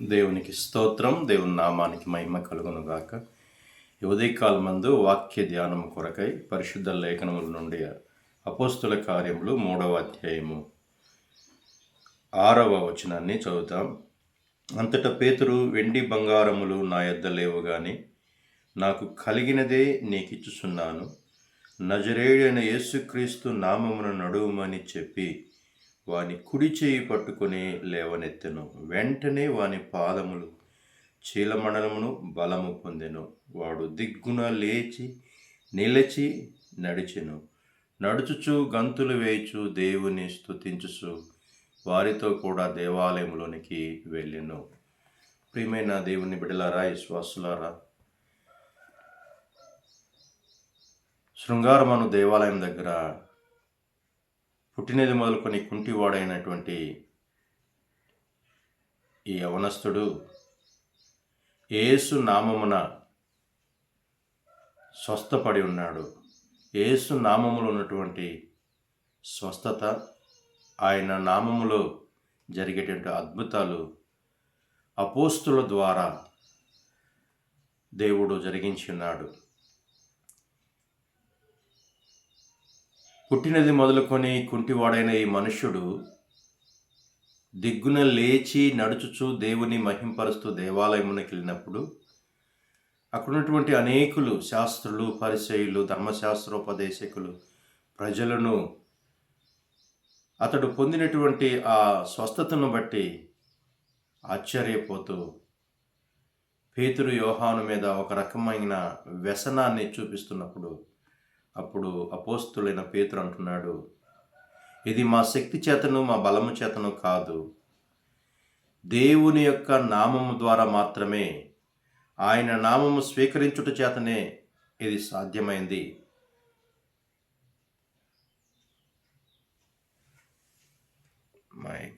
దేవునికి స్తోత్రం దేవుని నామానికి మహిమ కలుగునుగాక. ఉదయకాలమందు వాక్య ధ్యానం కొరకై పరిశుద్ధ లేఖనముల నుండి అపోస్తుల కార్యములు మూడవ అధ్యాయము ఆరవ వచనాన్ని చదువుతాం. అంతటా పేతురు వెండి బంగారములు నా యొద్ద లేవు కానీ నాకు కలిగినదే నీకిచ్చుచున్నాను. నజరేడైన యేసుక్రీస్తు నామమును నడువుమని చెప్పి వాని కుడి చేయి పట్టుకొని లేవనెత్తెను. వెంటనే వాని పాదములు చీలమండలమును బలము పొందెను. వాడు దిగ్గున లేచి నిలిచి నడిచెను. నడుచుచు గంతులు వేయచు దేవుని స్తుతించుచు వారితో కూడా దేవాలయంలోనికి వెళ్ళెను. ప్రియమైన దేవుని బిడలారా విశ్వాసులారా శృంగారమను దేవాలయం దగ్గర పుట్టినది మొదలుకొని కుంటివాడైనటువంటి ఈ యవనస్తుడు ఏసు నామమున స్వస్థపడి ఉన్నాడు. ఏసు నామములో ఉన్నటువంటి స్వస్థత ఆయన నామములో జరిగేటువంటి అద్భుతాలు అపోస్తుల ద్వారా దేవుడు జరిగించి పుట్టినది మొదలుకొని కుంటివాడైన ఈ మనుష్యుడు దిగ్గున లేచి నడుచుచు దేవుని మహింపరుస్తూ దేవాలయమునకి వెళ్ళినప్పుడు అక్కడున్నటువంటి అనేకులు శాస్త్రులు పరిచయులు ధర్మశాస్త్రోపదేశకులు ప్రజలను అతడు పొందినటువంటి ఆ స్వస్థతను బట్టి ఆశ్చర్యపోతూ పేతురు యోహాను మీద ఒక రకమైన వ్యసనాన్ని చూపిస్తున్నప్పుడు అప్పుడు అపోస్తులైన పేతురు అంటున్నాడు ఇది మా శక్తి చేతను మా బలము చేతను కాదు. దేవుని యొక్క నామము ద్వారా మాత్రమే ఆయన నామము స్వీకరించుట చేతనే ఇది సాధ్యమైంది. మైక్.